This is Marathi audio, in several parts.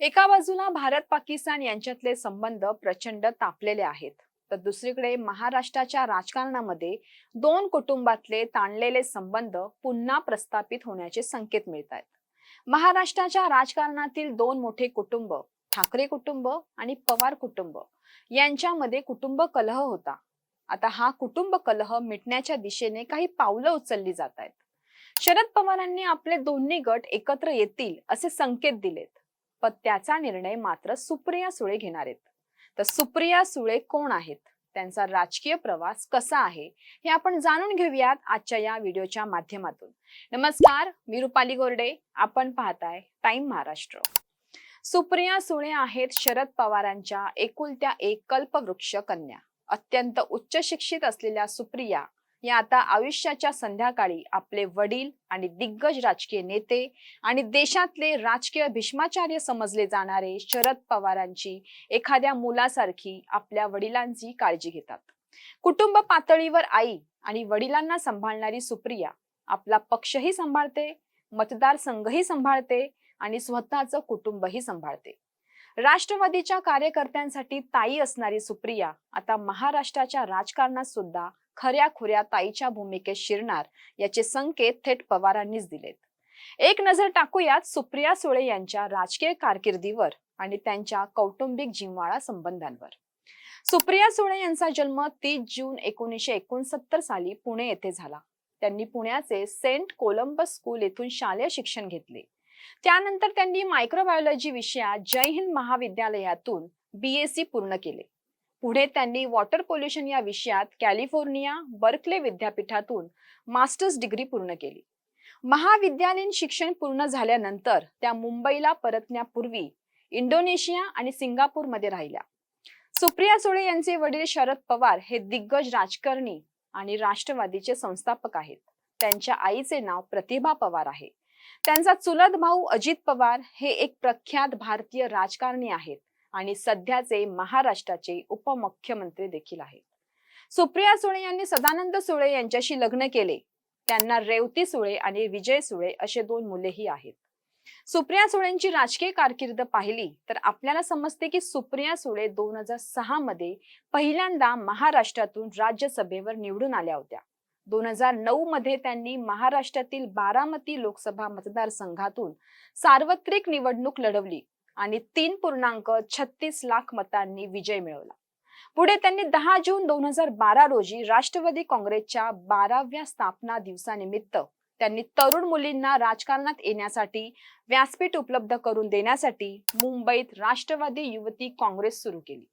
एका बाजूला भारत पाकिस्तान यांच्यातले संबंध प्रचंड तापलेले आहेत. तर दुसरीकडे महाराष्ट्राच्या राजकारणामध्ये दोन कुटुंबातले ताणलेले संबंध पुन्हा प्रस्थापित होण्याचे संकेत मिळत आहेत महाराष्ट्राच्या राजकारणातील दोन मोठे कुटुंब ठाकरे कुटुंब आणि पवार कुटुंब यांच्यामध्ये कुटुंब कलह होता. आता हा कुटुंब कलह मिटण्याच्या दिशेने काही पावलं उचलली जात आहेत. शरद पवारांनी आपले दोन्ही गट एकत्र येतील असे संकेत दिलेत. पण त्याचा निर्णय मात्र सुप्रिया सुळे घेणार आहेत. तर सुप्रिया सुळे कोण आहेत? त्यांचा राजकीय प्रवास कसा आहे? हे आपण जाणून घेऊयात आजच्या या व्हिडिओच्या माध्यमातून. नमस्कार मी रुपाली गोरडे. आपण पाहताय टाइम महाराष्ट्र. सुप्रिया सुळे आहेत शरद पवारांच्या एकुलत्या एक कल्पवृक्ष कन्या. अत्यंत उच्च शिक्षित असलेल्या सुप्रिया या आता आयुष्याच्या संध्याकाळी आपले वडील आणि दिग्गज राजकीय नेते आणि देशातले राजकीय भीष्माचार्य समजले जाणारे शरद पवारांची एखाद्या मुलासारखी आपल्या वडिलांची काळजी घेतात. कुटुंब पातळीवर आई आणि वडिलांना सांभाळणारी सुप्रिया आपला पक्षही सांभाळते मतदारसंघही सांभाळते आणि स्वतःचं कुटुंबही सांभाळते. राष्ट्रवादीच्या कार्यकर्त्यांसाठी ताई असणारी सुप्रिया आता महाराष्ट्राच्या राजकारणात सुद्धा खऱ्या खुऱ्या ताईच्या भूमिकेत शिरणार याचे संकेत थेट पवारांनीच दिलेत. एक नजर टाकूयात सुप्रिया सुळे यांच्या राजकीय कारकिर्दीवर आणि त्यांच्या कौटुंबिक जिव्हाळा संबंधांवर. सुप्रिया सुळे यांचा जन्म तीस जून एकोणीसशे एकोणसत्तर साली पुणे येथे झाला. त्यांनी पुण्याचे सेंट कोलंबस स्कूल येथून शालेय शिक्षण घेतले. त्यानंतर त्यांनी मायक्रोबायोलॉजी विषयात जय हिंद महाविद्यालयातून बी एस सी पूर्ण केले. पुढे त्यांनी वॉटर पोल्युशन या विषयात कॅलिफोर्निया बर्कले विद्यापीठातून मास्टर्स डिग्री पूर्ण केली. महाविद्यालयीन शिक्षण पूर्ण झाल्यानंतर त्या मुंबईला परतण्यापूर्वी इंडोनेशिया आणि सिंगापूरमध्ये राहिल्या. सुप्रिया सुळे यांचे वडील शरद पवार हे दिग्गज राजकारणी आणि राष्ट्रवादीचे संस्थापक आहेत. त्यांच्या आईचे नाव प्रतिभा पवार आहे. त्यांचा चुलत भाऊ अजित पवार हे एक प्रख्यात भारतीय राजकारणी आहेत. आणि सध्याचे महाराष्ट्राचे उपमुख्यमंत्री देखील आहेत. सुप्रिया सुळे यांनी सदानंद सुळे यांच्याशी लग्न केले. त्यांना रेवती सुळे आणि विजय सुळे असे दोन मुलेही आहेत. सुप्रिया सुळेंची राजकीय कारकीर्द पाहिली तर आपल्याला समजते की सुप्रिया सुळे दोन हजार सहा मध्ये पहिल्यांदा महाराष्ट्रातून राज्यसभेवर निवडून आल्या होत्या. दोन हजार नऊ मध्ये त्यांनी महाराष्ट्रातील बारामती लोकसभा मतदारसंघातून सार्वत्रिक निवडणूक लढवली. आणि तीन पूर्णांक छत्तीस लाख मतांनी विजय मिळवला. पुढे त्यांनी दहा जून दोन हजार बारा रोजी राष्ट्रवादी काँग्रेसच्या बाराव्या स्थापना दिवसानिमित्त त्यांनी तरुण मुलींना राजकारणात येण्यासाठी व्यासपीठ उपलब्ध करून देण्यासाठी मुंबईत राष्ट्रवादी युवती काँग्रेस सुरू केली.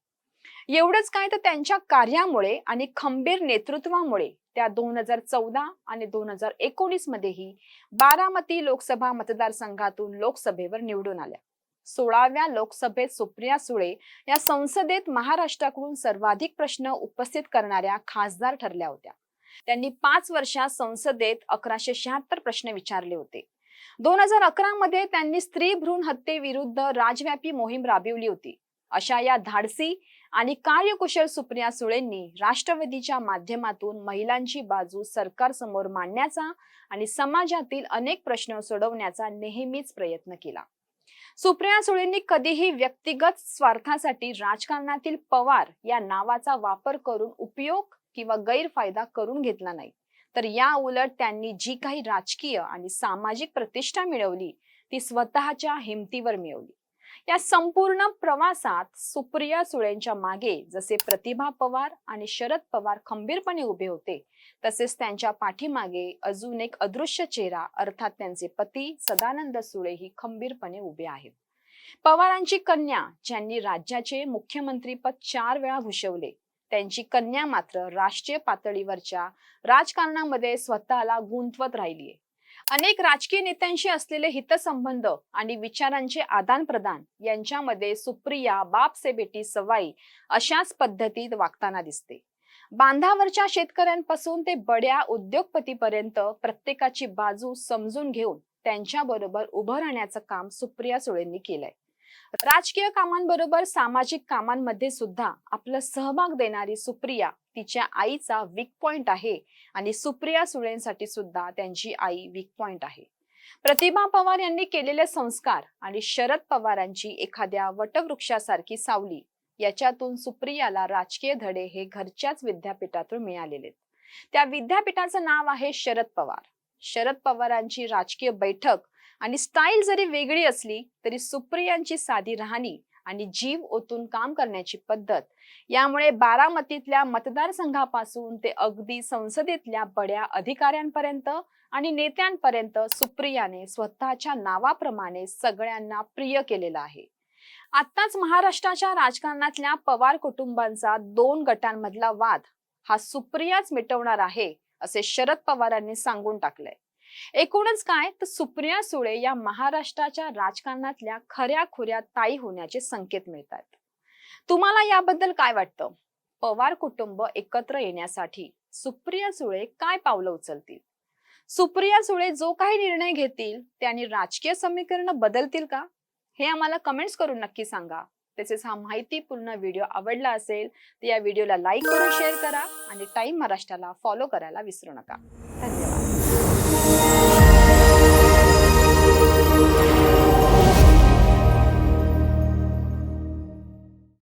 एवढंच काय तर त्यांच्या कार्यामुळे आणि खंबीर नेतृत्वामुळे त्या दोन हजार चौदा आणि दोन हजार एकोणीस मध्येही बारामती लोकसभा मतदारसंघातून लोकसभेवर निवडून आल्या. सोळाव्या लोकसभेत सुप्रिया सुळे या संसदेत महाराष्ट्राकडून सर्वाधिक प्रश्न उपस्थित करणाऱ्या खासदार ठरल्या होत्या. त्यांनी पाच वर्षात संसदेत अकराशे शहात्तर प्रश्न विचारले होते. दोन हजार अकरा मध्ये त्यांनी स्त्री भ्रूण हत्येविरुद्ध राजव्यापी मोहीम राबविली होती. अशा या धाडसी आणि कार्यकुशल सुप्रिया सुळेंनी राष्ट्रवादीच्या माध्यमातून महिलांची बाजू सरकार समोर मांडण्याचा आणि समाजातील अनेक प्रश्न सोडवण्याचा नेहमीच प्रयत्न केला. सुप्रिया सुळेंनी कधीही व्यक्तिगत स्वार्थासाठी राजकारणातील पवार या नावाचा वापर करून उपयोग किंवा गैरफायदा करून घेतला नाही. तर या उलट त्यांनी जी काही राजकीय आणि सामाजिक प्रतिष्ठा मिळवली ती स्वतःच्या हिमतीवर मिळवली. या संपूर्ण प्रवासात सुप्रिया सुळेंच्या मागे जसे प्रतिभा पवार आणि शरद पवार खंबीरपणे उभे होते तसेच त्यांच्या पाठीमागे अजून एक अदृश्य चेहरा अर्थात त्यांचे पती सदानंद सुळे ही खंबीरपणे उभे आहेत. पवारांची कन्या ज्यांनी राज्याचे मुख्यमंत्रीपद चार वेळा भूषवले त्यांची कन्या मात्र राष्ट्रीय पातळीवरच्या राजकारणामध्ये स्वतःला गुंतवत राहिलीये. अनेक राजकीय नेत्यांशी असलेले हितसंबंध आणि विचारांचे आदान प्रदान यांच्यामध्ये सुप्रिया बाप से बेटी सवाई अशाच पद्धतीत वागताना दिसते. बांधावरच्या शेतकऱ्यांपासून ते बड्या उद्योगपतीपर्यंत प्रत्येकाची बाजू समजून घेऊन त्यांच्या बरोबर उभं राहण्याचं काम सुप्रिया सुळेंनी केलंय. राजकीय कामांबरोबर सामाजिक कामांमध्ये सुद्धा आपला सहभाग देणारी सुप्रिया तिच्या आईचा वीक पॉइंट आहे आणि सुप्रिया सुळेंसाठी सुद्धा त्यांची आई वीक पॉइंट आहे. प्रतिभा पवार यांनी केलेले संस्कार आणि शरद पवारांची एखाद्या वटवृक्षासारखी सावली याच्यातून सुप्रियाला राजकीय धडे हे घरच्याच विद्यापीठातून मिळालेले त्या विद्यापीठाचं नाव आहे शरद पवार. शरद पवारांची राजकीय बैठक आणि स्टाईल जरी वेगळी असली तरी सुप्रियांची साधी राहणी आणि जीव ओतून काम करण्याची पद्धत. यामुळे बारामतीतल्या मतदारसंघापासून ते अगदी संसदेतल्या बड्या अधिकाऱ्यांपर्यंत आणि नेत्यांपर्यंत सुप्रियाने स्वतःच्या नावाप्रमाणे सगळ्यांना प्रिय केलेलं आहे. आत्ताच महाराष्ट्राच्या राजकारणातल्या पवार कुटुंबांचा दोन गटांमधला वाद हा सुप्रियाच मिटवणार आहे असे शरद पवारांनी सांगून टाकलंय. एकूणच काय तर सुप्रिया सुळे या महाराष्ट्राच्या राजकारणातल्या खऱ्या खुऱ्या ताई होण्याचे संकेत मिळतात तुम्हाला याबद्दल काय वाटतं? पवार कुटुंब एकत्र येण्यासाठी सुप्रिया सुळे काय पावलं उचलतील? सुप्रिया सुळे जो काही निर्णय घेतील त्यांनी राजकीय समीकरण बदलतील का? हे आम्हाला कमेंट्स करून नक्की सांगा. तसेच हा माहितीपूर्ण व्हिडिओ आवडला असेल तर या व्हिडिओला लाईक करून शेअर करा आणि टाईम महाराष्ट्राला फॉलो करायला विसरू नका. धन्यवाद.